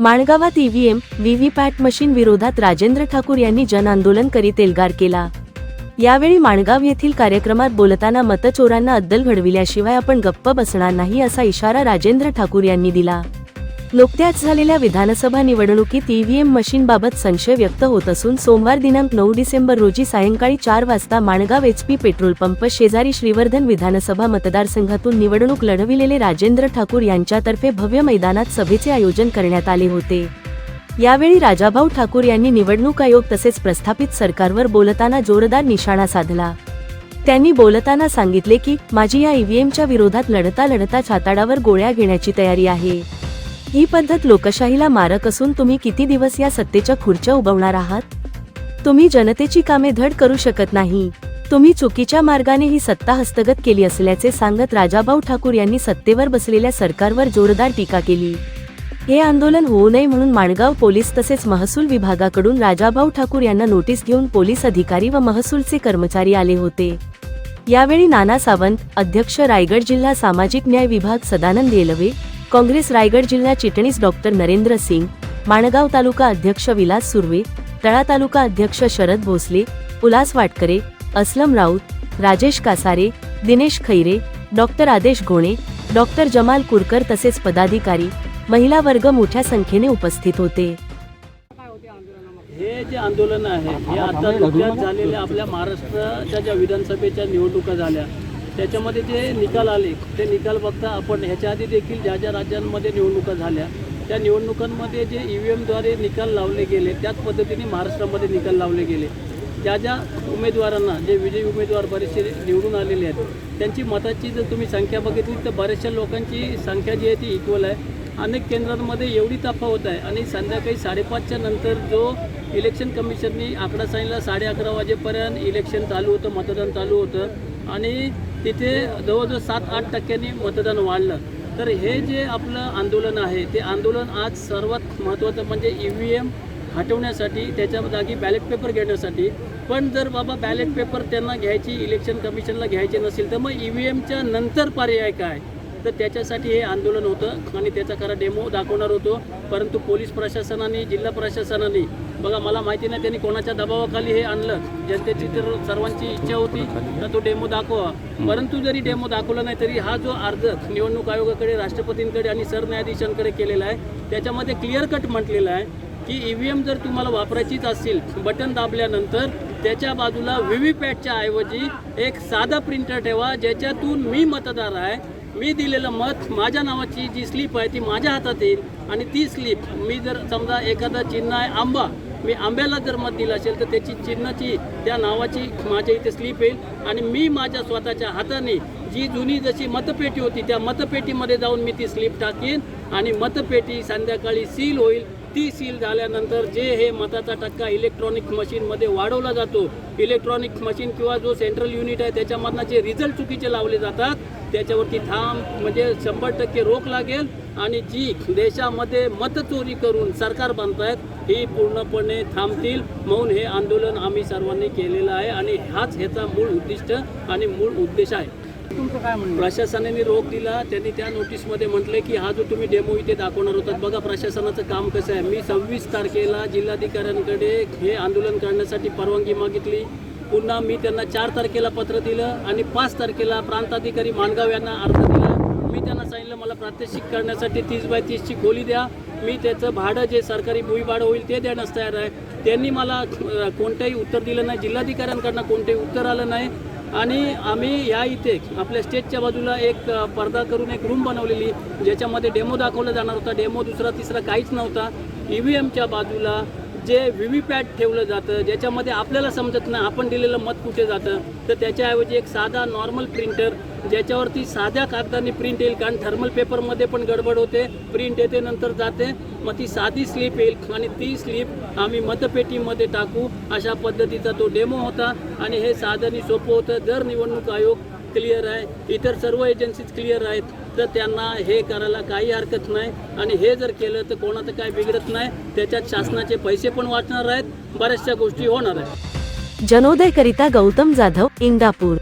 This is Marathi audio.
माणगावात ईव्हीएम व्हीव्हीपॅट मशीन विरोधात राजेंद्र ठाकूर यांनी जनआंदोलन करीत एल्गार केला. यावेळी माणगाव येथील कार्यक्रमात बोलताना मतचोरांना अद्दल घडविल्याशिवाय आपण गप्प बसणार नाही असा इशारा राजेंद्र ठाकूर यांनी दिला. नुकत्याच झालेल्या विधानसभा निवडणुकीत ईव्हीएम मशीनबाबत संशय व्यक्त होत असून सोमवार दिनांक नऊ डिसेंबर रोजी सायंकाळी चार वाजता माणगाव एचपी पेट्रोल पंप शेजारी श्रीवर्धन विधानसभा मतदारसंघातून निवडणूक लढविलेले राजेंद्र ठाकूर यांच्यातर्फे भव्य मैदानात सभेचे आयोजन करण्यात आले होते. यावेळी राजाभाऊ ठाकूर यांनी निवडणूक आयोग तसेच प्रस्थापित सरकारवर बोलताना जोरदार निशाणा साधला. त्यांनी बोलताना सांगितले की माझी या ईव्हीएमच्या विरोधात लढता लढता छाताडावर गोळ्या घेण्याची तयारी आहे. ही पद्धत लोकशाहीला मारक असून तुम्ही किती दिवस या सत्तेच्या खुर्च्या उभवणार आहात? तुम्ही जनतेची कामे धड करू शकत नाही. तुम्ही चुकीच्या मार्गाने ही सत्ता हस्तगत केली असल्याचे सांगत राजाभाऊ ठाकूर यांनी सत्तेवर बसलेल्या सरकारवर जोरदार टीका केली. हे आंदोलन होऊ नये म्हणून माणगाव पोलीस तसेच महसूल विभागाकडून राजाभाऊ ठाकूर यांना नोटीस घेऊन पोलीस अधिकारी व महसूलचे कर्मचारी आले होते. यावेळी नाना सावंत अध्यक्ष रायगड जिल्हा सामाजिक न्याय विभाग सदानंद येलवे काँग्रेस रायगड जिल्हा चिटणीस डॉक्टर नरेंद्र सिंग माणगाव तालुका अध्यक्ष विलास सुर्वे तळा तालुका अध्यक्ष शरद भोसले उल्हास वाटकरे अस्लम राऊत राजेश कासारे दिनेश खैरे डॉक्टर आदेश घोणे डॉक्टर जमाल कुरकर तसेच पदाधिकारी महिला वर्ग मोठ्या संख्येने उपस्थित होते. हे जे आंदोलन आहे हे आता नुकत्याच झालेल्या आपल्या महाराष्ट्राच्या ज्या विधानसभेच्या निवडणुका झाल्या त्याच्यामध्ये जे निकाल आले ते निकाल बघता आपण ह्याच्या आधी देखील ज्या ज्या राज्यांमध्ये निवडणुका झाल्या त्या निवडणुकांमध्ये जे ई व्ही एमद्वारे निकाल लावले गेले त्याच पद्धतीने महाराष्ट्रामध्ये निकाल लावले गेले. ज्या ज्या उमेदवारांना जे विजयी उमेदवार बरेचसे निवडून आलेले आहेत त्यांची मताची जर तुम्ही संख्या बघितली तर बऱ्याचशा लोकांची संख्या जी आहे ती इक्वल आहे. अनेक केंद्रांमध्ये एवढी तफावत आहे आणि संध्याकाळी साडेपाचच्या नंतर जो इलेक्शन कमिशननी आकडा सांगितला साडे अकरा वाजेपर्यंत इलेक्शन चालू होतं मतदान चालू होतं. आणि तिथे जवळजवळ सात आठ टक्क्यांनी मतदान वाढलं. तर हे जे आपलं आंदोलन आहे ते आंदोलन आज सर्वात महत्त्वाचं म्हणजे ई व्ही एम हटवण्यासाठी त्याच्या जागी बॅलेट पेपर घेण्यासाठी. पण जर बाबा बॅलेट पेपर त्यांना घ्यायची इलेक्शन कमिशनला घ्यायचे नसेल तर मग ई व्ही एमच्या नंतर पर्याय काय? तर त्याच्यासाठी हे आंदोलन होतं. आणि त्याचा खरा डेमो दाखवणार होतो. परंतु पोलीस प्रशासनाने जिल्हा प्रशासनाने बघा मला माहिती नाही त्यांनी कोणाच्या दबावाखाली हे आणलं. जनतेची तर सर्वांची इच्छा होती तर तो डेमो दाखवा. परंतु जरी डेमो दाखवला नाही तरी हा जो अर्ज निवडणूक आयोगाकडे राष्ट्रपतींकडे आणि सरन्यायाधीशांकडे केलेला आहे त्याच्यामध्ये क्लिअर कट म्हटलेलं आहे की ई व्ही एम जर तुम्हाला वापरायचीच असेल बटन दाबल्यानंतर त्याच्या बाजूला व्ही व्ही पॅटच्या ऐवजी एक साधा प्रिंटर ठेवा ज्याच्यातून मी मतदार आहे मी दिलेलं मत माझ्या नावाची जी स्लिप आहे ती माझ्या हातात येईल. आणि ती स्लिप मी जर समजा एखादा चिन्ह आहे आंबा मी आंब्याला जर मत दिलं असेल तर त्याची चिन्हाची त्या नावाची माझ्या इथे स्लिप येईल. आणि मी माझ्या स्वतःच्या हाताने जी जुनी जशी मतपेटी होती त्या मतपेटीमध्ये जाऊन मी ती स्लिप टाकेन. आणि मतपेटी संध्याकाळी सील होईल. ती सील झाल्यानंतर जे हे मताचा टक्का इलेक्ट्रॉनिक मशीनमध्ये वाढवला जातो इलेक्ट्रॉनिक मशीन किंवा जो सेंट्रल युनिट आहे त्याच्यामधनं जे रिझल्ट चुकीचे लावले जातात त्याच्यावरती थांब म्हणजे शंभर टक्के रोख लागेल आणि जी देशामध्ये मतचोरी करून सरकार बांधतायत ही पूर्णपणे थांबतील. म्हणून हे आंदोलन आम्ही सर्वांनी केलेलं आहे आणि हाच ह्याचा मूळ उद्दिष्ट आणि मूळ उद्देश आहे. तुमचं काय म्हणणं प्रशासनाने रोख दिला. त्यांनी त्या नोटीसमध्ये म्हटले की हा जो तुम्ही डेमो इथे दाखवणार होतात बघा प्रशासनाचं काम कसं आहे. मी सव्वीस तारखेला जिल्हाधिकाऱ्यांकडे हे आंदोलन करण्यासाठी परवानगी मागितली. पुन्हा मी त्यांना चार तारखेला पत्र दिलं आणि पाच तारखेला प्रांताधिकारी माणगाव यांना अर्ज दिला. मी त्यांना सांगितलं मला प्रात्यक्षिक करण्यासाठी तीस बाय तीसची खोली द्या. मी त्याचं भाडं जे सरकारी भुईभाडं भाडं होईल ते देण्यास तयार आहे. त्यांनी मला कोणतंही उत्तर दिलं नाही. जिल्हाधिकाऱ्यांकडनं कोणतंही उत्तर आलं नाही. आणि आम्ही या इथे आपल्या स्टेजच्या बाजूला एक पडदा करून एक रूम बनवलेली ज्याच्यामध्ये डेमो दाखवला जाणार होता. डेमो दुसरा तिसरा काहीच नव्हता. ई व्ही एमच्या बाजूला जे व्ही व्ही पॅट ठेवलं जातं ज्याच्यामध्ये आपल्याला समजत नाही आपण दिलेलं मत कुठे जातं तर त्याच्याऐवजी एक साधा नॉर्मल प्रिंटर ज्याच्यावरती साध्या कागदाने प्रिंट येईल कारण थर्मल पेपरमध्ये पण गडबड होते प्रिंट येते नंतर जाते. मग ती साधी स्लिप येईल आणि ती स्लिप आम्ही मतपेटीमध्ये टाकू. अशा पद्धतीचा तो डेमो होता आणि हे साधनही सोपं होतं. जर निवडणूक आयोग क्लिअर आहे इतर सर्व एजन्सीज क्लिअर आहेत तर त्यांना हे करायला काही हरकत नाही. आणि हे जर केलं तर कोणाचं काय बिघडत नाही. त्याच्यात शासनाचे पैसे पण वाचणार आहेत. बऱ्याचशा गोष्टी होणार आहेत. जनोदय करिता गौतम जाधव इंदापूर.